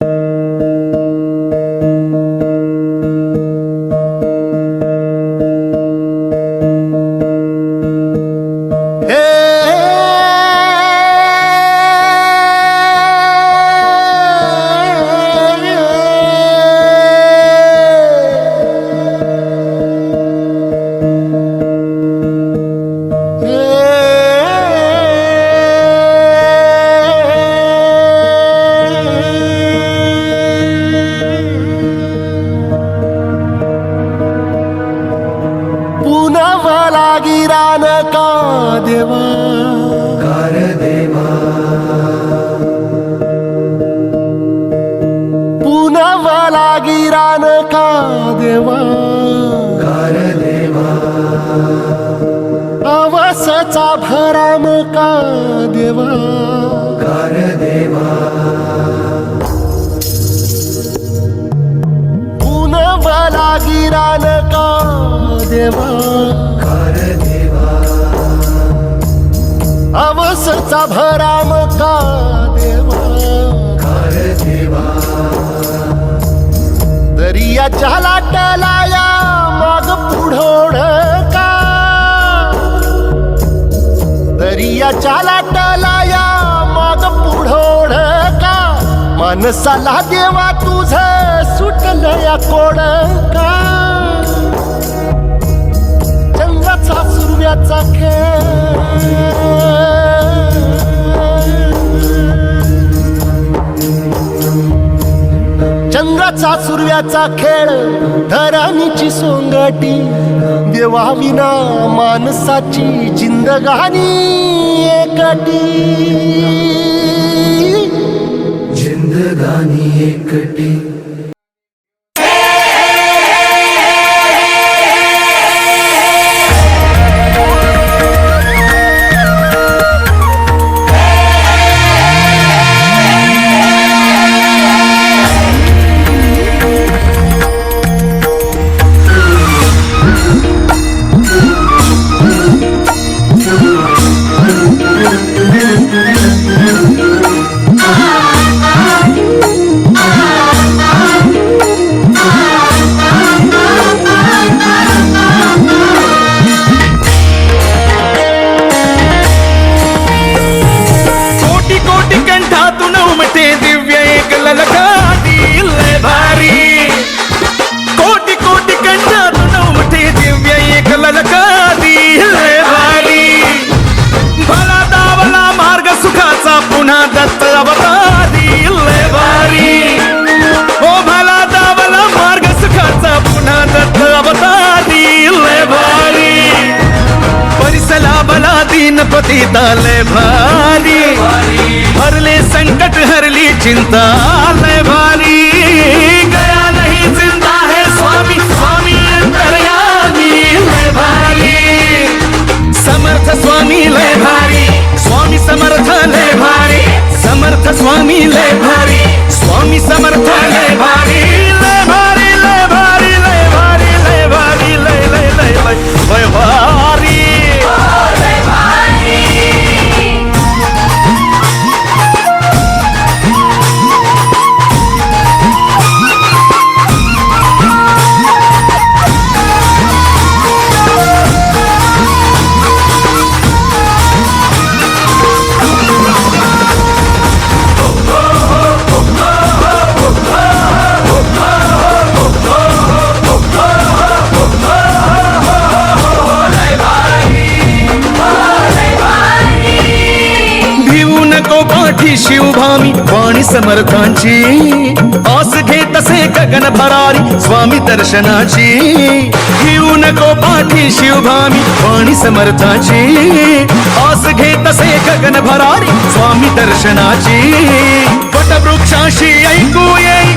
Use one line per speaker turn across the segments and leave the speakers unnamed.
you. देवा. पुनवला गिरान का देवा. अवसचा भराम का देवा. दरियाच्या लाटाला माग पुढोड दरियाच्या या मग पुढोड का माणसाला देवा तुझ सुटलं या कोड का? चंद्राचा सुरव्याचा खेळ. रंगाचा सुरव्याचा खेळ धरणीची सोंगटी देवा विना माणसाची जिंदगानी एकटी.
जिंदगानी एकटी.
पतिता भारी भरले संकट हरली चिंता. नको शिवभामी वाणी समर्थांची. आस घेत असे गगन भरारी स्वामी दर्शनाची. घेऊ नको पाठी शिवभामी वाणी समर्थाची. आस घेत असे गगन भरारी स्वामी दर्शनाची. वटवृक्षाशी ऐकू येई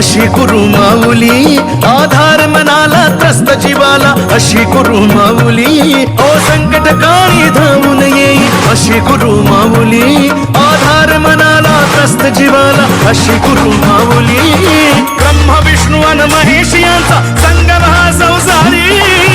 अशी गुरु माऊली आधार मनाला त्रस्त जीवाला अशी गुरु माऊली ओ संकट काळी धावून येई अशी गुरु माऊली आधार मनाला त्रस्त जीवाला अशी गुरु माऊली. ब्रह्म विष्णू आणि महेश यांचा संगम हा संसारी.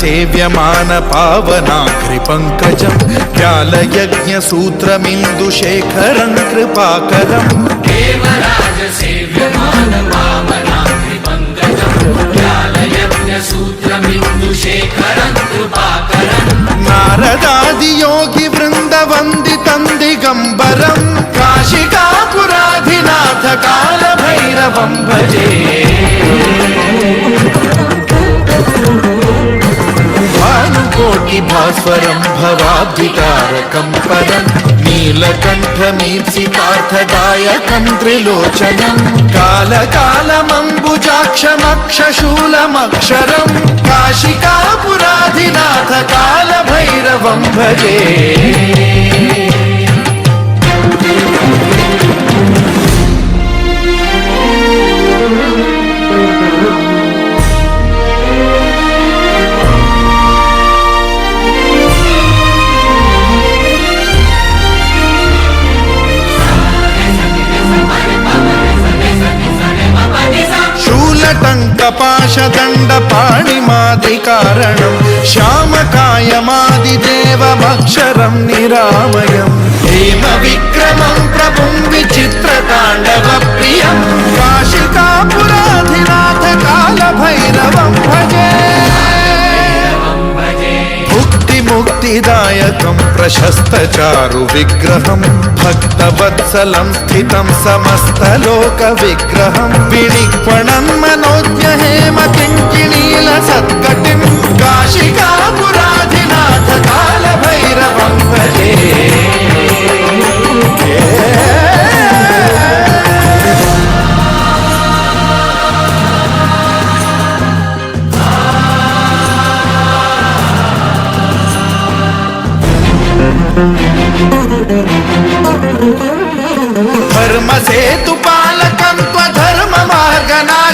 सेव्यमान पावनाघ्रि पङ्कजम् व्यालयज्ञसूत्रमिन्दुशेखरं कृपाकरम् नारदादियोगि वृन्दवन्दितं दिगम्बरं काशिकापुराधिनाथ कालभैरवं भजे భాస్వరం భవాబ్ధికారకం పదం నీలకంఠమీప్సితార్థదాయకం త్రిలోచనం కాలకాలమంబుజాక్షమక్షశూలమక్షరం కాశికాపురాధినాథ కాలభైరవం భజే. भजे शूलटङ्कपाशदण्डपाणिमादिकारणं श्यामकायमादिदेवमक्षरं निरामयम् हेमविक्रमं प्रभुं विचित्रताण्डवप्रियं काशिकापुराधिनाथ कालभैरवं भजे ప్రీతిదాయకం ప్రశస్తచారు విగ్రహం భక్తవత్సలం స్థితం సమస్తలోక విగ్రహం వినిక్వణం మనోజ్ఞహేమ కింకిణీల సత్కటిం కాశికాపురాధినాథ కాల భైరవం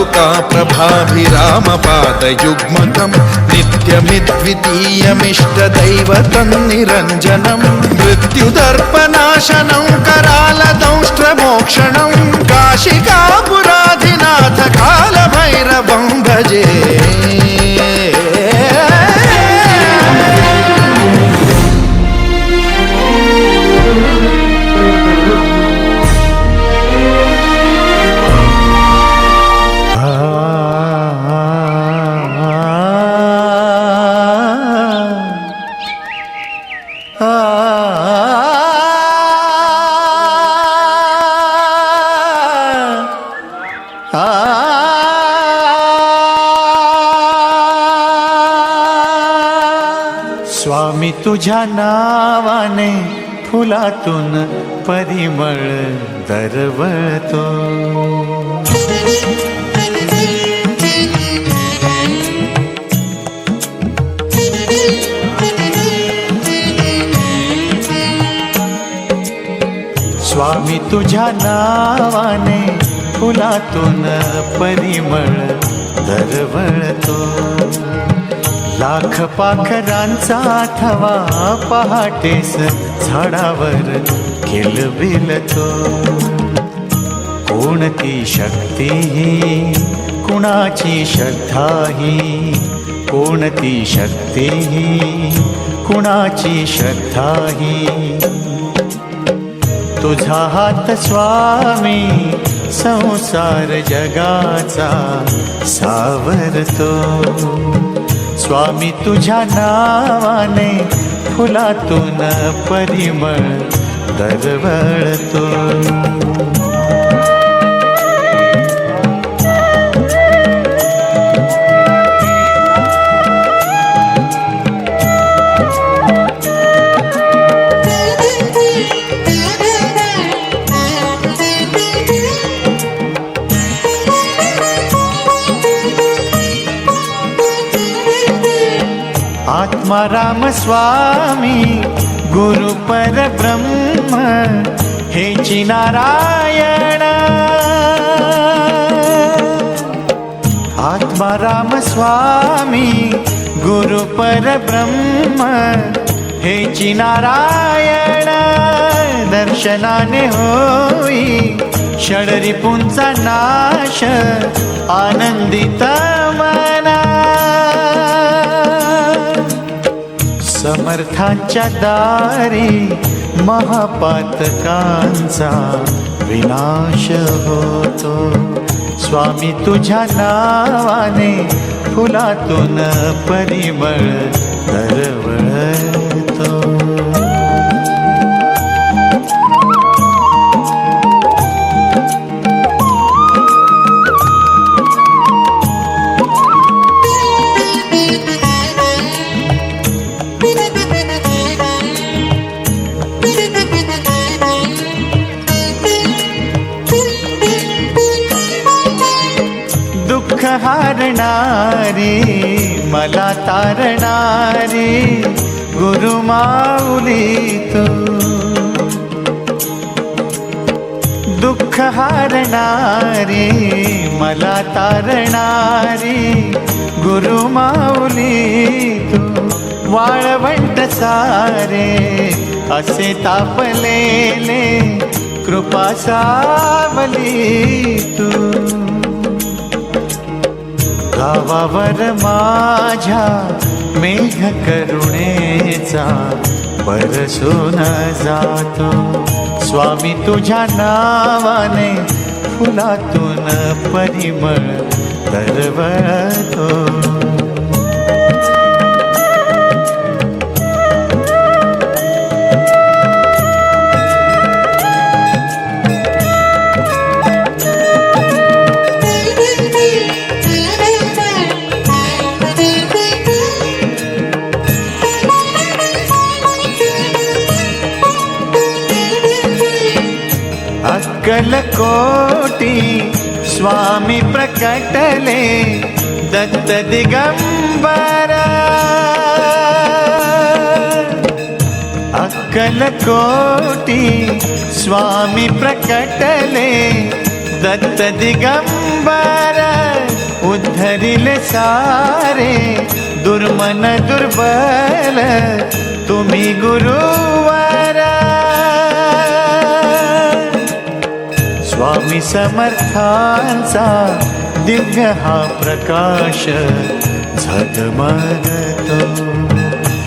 रत्नपादुका प्रभाभिरामपादयुग्मकं नित्यमिद्वितीयमिष्टदैवतं निरञ्जनं मृत्युदर्पनाशनं करालदंष्ट्रमोक्षणं काशिकापुराधिनाथ कालभैरवं भजे
तुझ्या नावाने फुलातून परिमळ दरवळतो. स्वामी तुझ्या नावाने फुलातून परिमळ दरवळतो. लाख पाखरांचा थवा पहाटेस झाडावर किलबिलतो कोणती शक्ती ही? कुणाची श्रद्धा ही? कोणती शक्ती ही? कुणाची श्रद्धा ही? तुझा हात स्वामी संसार जगाचा सावरतो. स्वामी तुझ्या नावाने फुलातून परिमळ दरवळतो. आत्मा राम स्वामी गुरु परब्रह्म हे नारायण आत्मा राम स्वामी गुरु परब्रह्म हे नारायण दर्शनाने होई षडरिपूंचा नाश आनंदिता समर्थांच्या दारी महापातकांचा विनाश होतो. स्वामी तुझ्या नावाने फुलातून परिमळ तर हारणारी मला तारणारी गुरुमाऊली तू. दुःख हारणारी मला तारणारी गुरुमाऊली तू. वाळवंट सारे असे तापलेले कृपा सावली तू. गावावर माझ्या मेघ करुणेचा बरसून जातो. स्वामी तुझ्या नावाने फुलातून परिमळ दरवळतो. स्वामी प्रकटले दत्त दिगंबर अक्कलकोटी स्वामी प्रकटले दत्त दिगंबर उद्धरिले सारे दुर्मन दुर्बल तुम्ही गुरुवर स्वामी समर्थांचा दिव्य हा प्रकाश झगमगतो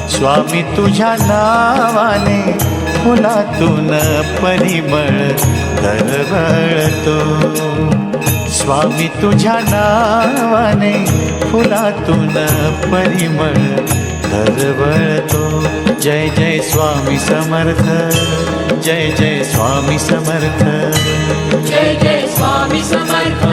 स्वामी तुझ्या नावाने फुलातून परिमळ दरवळतो. स्वामी तुझ्या नावाने फुलातून परिमळ दरवळतो. जय जय स्वामी समर्थ जय जय स्वामी समर्थ.
जय जय स्वामी समर्थ.